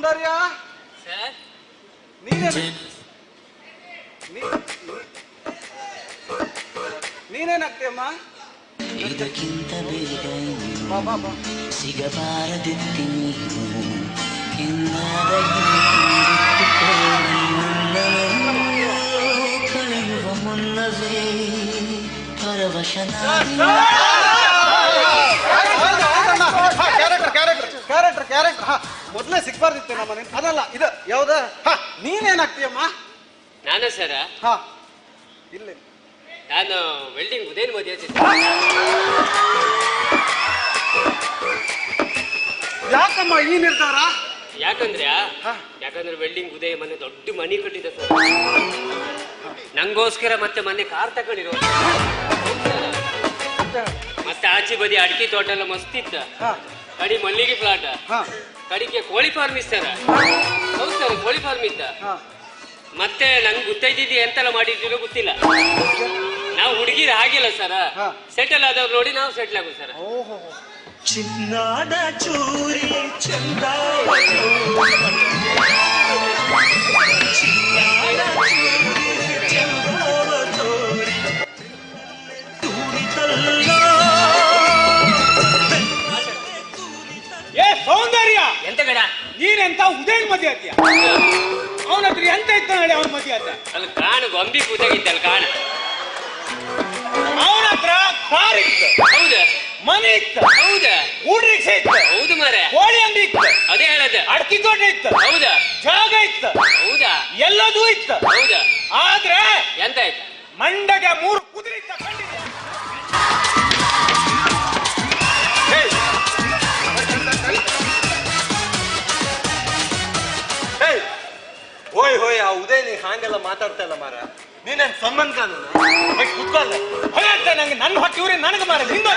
ಸೌಂದರ್ಯ? ನೀನೇ ನೀನೇನಾಗ್ತೀಯಮ್ಮ? ಇದಕ್ಕಿಂತ ಬೇಗ ಇನ್ನು ಬಾ ಬಾ ಬಾ. ಸಿಗಬಾರದಿತ್ತು ನೀನು ಎಂದಾದ ಹಿಂದಿಟ್ಟುಕೊಳ್ಳಿ ಮುನ್ನವೇ ಕಳೆಯುವ ಮುನ್ನವೇ ಪರವಶನಾಗಿ ಮೊದಲೇ ಸಿಗ್ಬಾರ್ದಿತ್ತು ನಮ್ಮ ಮನೆ ಅದಲ್ಲ ಇದು ಯಾವ್ದ? ಹಾ ನೀನೇನಾಗ್ತೀಯಮ್ಮ? ನಾನೇ ಸರ. ಹಾ. ಇಲ್ಲ. ನಾನು ವೆಲ್ಡಿಂಗ್ ಉದಯನ್ ಮದುವೆ ಯಾಕಮ್ಮ ಈ ನಿರ್ಧಾರ? ಯಾಕಂದ್ರೆ ಹಾ. ಯಾಕಂದ್ರೆ ವೆಲ್ಡಿಂಗ್ ಉದಯ ಮನೆ ದೊಡ್ಡ ಮನಿ ಕಟ್ಟಿದೆ ಸರ್. ನಂಗೋಸ್ಕರ ಮತ್ತೆ ಮನೆ ಕಾರ್ ತಗೊಂಡಿರೋ ಆಚೆ ಬದಿ ಅಡಿಕೆ ತೋಟ ಎಲ್ಲ ಮಸ್ತ್ ಇತ್ತ. ಹಾ. ಕಡಿ ಮಲ್ಲಿಗೆ ಪ್ಲಾಟ್. ಹಾ. ಕಡಿಗೆ ಕೋಳಿ ಫಾರ್ಮ್ ಇಸ್ತಾರ. ಹೌದು ಸರ್ ಕೋಳಿ ಫಾರ್ಮ್ ಇತ್ತ. ಹಾ. ಮತ್ತೆ ನಂಗೆ ಗೊತ್ತೈತಿದ್ದು ಎಂತೆಲ್ಲ ಮಾಡಿದ್ದೀರೋ ಗೊತ್ತಿಲ್ಲ. ನಾವು ಹುಡುಗಿರು ಹಾಗಿಲ್ಲ ಸರ್. ಹಾ. ಸೆಟಲ್ ಆದವ್ರು ನೋಡಿ ನಾವು ಸೆಟ್ಲ್ ಆಗೋದು ಸರ್. ಓಹೋ. ಚಿನ್ನಾದ ಚೂರಿ ಚಂದ. ಬೇಡ. ನೀನೆಂತ ಉದಯನ್ ಮದುವೆ ಆದ್ಯ? ಅವನ ಹತ್ರ ಎಂತ ಇತ್ತ ಹೇಳಿ ಅವನ ಮದುವೆ ಆದ ಅಲ್ಲಿ ಕಾಣು ಗೊಂಬಿ ಕೂತಾಗಿದ್ದಲ್ಲ ಕಾಣ. ಅವನ ಹತ್ರ ಕಾರ್ ಇತ್ತು. ಹೌದಾ? ಮನೆ ಇತ್ತು. ಹೌದಾ? ಊಟ ರಿಕ್ಷೆ ಇತ್ತು. ಹೌದು ಮಾರೆ ಕೋಳಿ ಅಂಗಡಿ ಇತ್ತು. ಅದೇ ಹೇಳದ. ಅಡ್ಕಿ ತೋಟ ಇತ್ತು. ಹೌದಾ? ಜಾಗ ಇತ್ತು. ಹೌದಾ? ಎಲ್ಲದೂ ಇತ್ತು. ಹೌದಾ? ಆದ್ರೆ ಎಂತ ಇತ್ತು ಮಂಡಗ ಮೂರು ಹೋಯ್ ಹೋಯ್ ಆ ಉದಯ್ ನೀನ್ ಹಾಂಗೆಲ್ಲ ಮಾತಾಡ್ತಾ ಇಲ್ಲ ಮಾರ ನೀನ್ ನನ್ ಸಂಬಂಧ ಕುತ್ಕೊಳ್ಳ ನಂಗೆ ನನ್ನ ಹೊಟ್ಟಿ ಇವ್ರಿ ನನಗೆ ಮಾರ ಹಿಂದೆ